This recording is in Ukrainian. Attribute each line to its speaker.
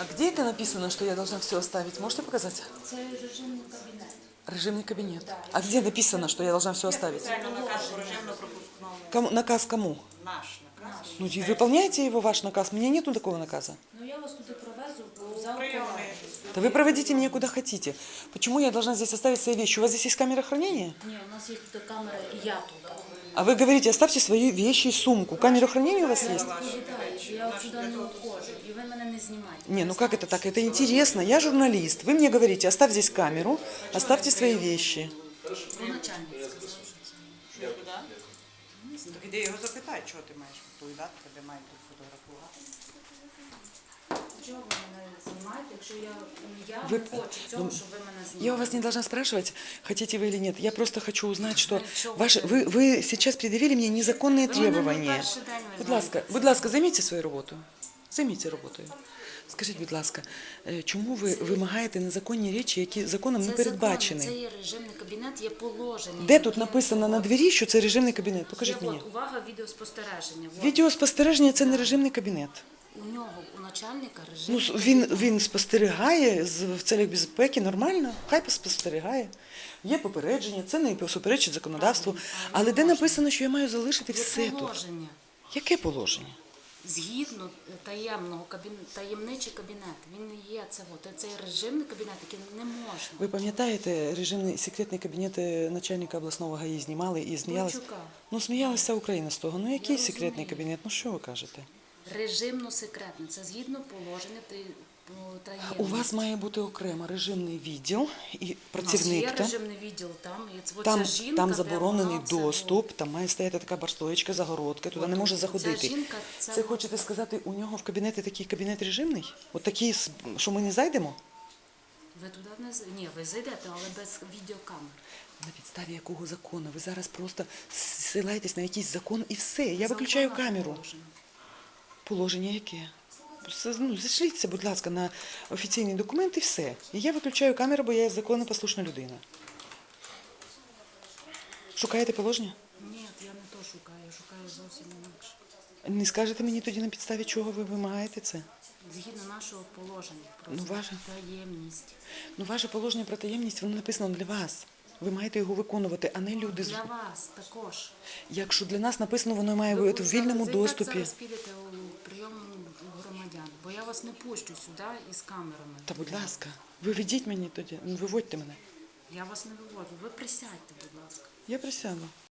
Speaker 1: А где это написано, что я должна все оставить? Можете показать?
Speaker 2: Це режимний кабінет.
Speaker 1: Режимный кабинет. А где написано, что я должна все оставить?
Speaker 3: Спеціально наказ режимно-пропускному.
Speaker 1: Кому, наказ кому?
Speaker 3: Наш наказ.
Speaker 1: Ну, и выполняете его, ваш наказ? У меня нету такого наказа.
Speaker 2: Ну я вас туди провезу в зал
Speaker 3: Прийомний.
Speaker 2: колеги.
Speaker 1: Да вы проводите меня куда хотите. Почему я должна здесь оставить свои вещи? У вас здесь есть камера хранения?
Speaker 2: Ні, у нас є тут камера, і я тут.
Speaker 1: А вы говорите, оставьте свои вещи и сумку. Камера хранения у вас есть?
Speaker 2: Відповідаю, що я отсюди не уходжу, і ви мене не знімаєте.
Speaker 1: Не, ну как это так? Это интересно. Я журналист. Вы мне говорите, оставь здесь камеру, оставьте свои вещи.
Speaker 2: Бо начальник сказав, що це.
Speaker 3: Що куди? Ну, Так іди його запитай, чого ти маєш відповідати, тебе мають тут фотографувати.
Speaker 2: Чого ви мене знімаєте, якщо я, я
Speaker 1: Ви-
Speaker 2: не хочу цього,
Speaker 1: ну,
Speaker 2: щоб ви мене знімали?
Speaker 1: Я у вас не должна спрашивать, хотите вы или нет. Я просто хочу узнать, что
Speaker 2: Ну, чё вы
Speaker 1: ваши, вы, вы сейчас предъявили мне незаконные
Speaker 2: мене не
Speaker 1: требования.
Speaker 2: перший день
Speaker 1: Будь
Speaker 2: визнаєте.
Speaker 1: ласка, будь ласка, займіть свою роботу. Займіть роботою. Скажіть, будь ласка, е, чому ви вимагаєте незаконні речі, які законом не
Speaker 2: Це
Speaker 1: передбачені?
Speaker 2: закон, це є режимний кабінет, є положення.
Speaker 1: Де тут
Speaker 2: яке-
Speaker 1: написано на двері, що це режимний кабінет? Покажіть
Speaker 2: Є,
Speaker 1: мені.
Speaker 2: от, увага, відеоспостереження. От.
Speaker 1: Відеоспостереження це не режимний кабінет.
Speaker 2: У нього, у начальника
Speaker 1: Ну, він, він спостерігає з- в целях безпеки, нормально, хай спостерігає. Є попередження, це не суперечить законодавству. Але де написано, що я маю залишити
Speaker 2: Є
Speaker 1: все тут?
Speaker 2: положення.
Speaker 1: Яке положення?
Speaker 2: Згідно таємного кабінету, таємничий кабінет, він не є це. От, це режимний кабінет, який не можна.
Speaker 1: Ви пам'ятаєте, режимний секретний кабінет е, начальника обласного ГАІ знімали і сміялися?
Speaker 2: Бойчука.
Speaker 1: Ну, сміялася Україна з того. Ну, який секретний
Speaker 2: розумію.
Speaker 1: кабінет? Ну, що ви кажете?
Speaker 2: Режимно секретне. Це згідно положення та, ну.
Speaker 1: У вас має бути окремо режимний відділ і
Speaker 2: нас є
Speaker 1: там.
Speaker 2: режимний відділ там, це,
Speaker 1: Там,
Speaker 2: ця жінка,
Speaker 1: там
Speaker 2: де
Speaker 1: заборонений
Speaker 2: це,
Speaker 1: доступ, там має стояти така барстоєчка, загородка, туди не може
Speaker 2: ця
Speaker 1: заходити.
Speaker 2: жінка, це-
Speaker 1: Це хочете сказати, у нього в кабінеті такий кабінет режимний? От такий, що ми не зайдемо?
Speaker 2: Ви туди не ні, ви зайдете, але без відеокамер.
Speaker 1: На підставі якого закону? Ви зараз просто ссилаєтесь на якийсь закон і все. Я виключаю камеру.
Speaker 2: положення.
Speaker 1: Положення яке? Ну, зайшліться, будь ласка, на офіційний документ і все. І я виключаю камеру, бо я законопослушна людина. Шукаєте положення?
Speaker 2: Ні, я не то шукаю, я шукаю зовсім інакше.
Speaker 1: Не скажете мені тоді на підставі, чого ви вимагаєте це?
Speaker 2: Згідно нашого положення про
Speaker 1: Ну, ваше.
Speaker 2: таємність.
Speaker 1: Ну, ваше положення про таємність, воно написано для вас. Ви маєте його виконувати, а не люди. з-
Speaker 2: Для вас також.
Speaker 1: Якщо для нас написано, воно має
Speaker 2: Ви
Speaker 1: бути в
Speaker 2: зараз-
Speaker 1: вільному
Speaker 2: ви так
Speaker 1: доступі.
Speaker 2: зараз підете у прийом громадян, бо я вас не пущу сюди із камерами.
Speaker 1: Та будь ласка, ви ведіть мені тоді, ну, виводьте мене.
Speaker 2: Я вас не виводжу. Ви присядьте, будь ласка.
Speaker 1: Я присяду.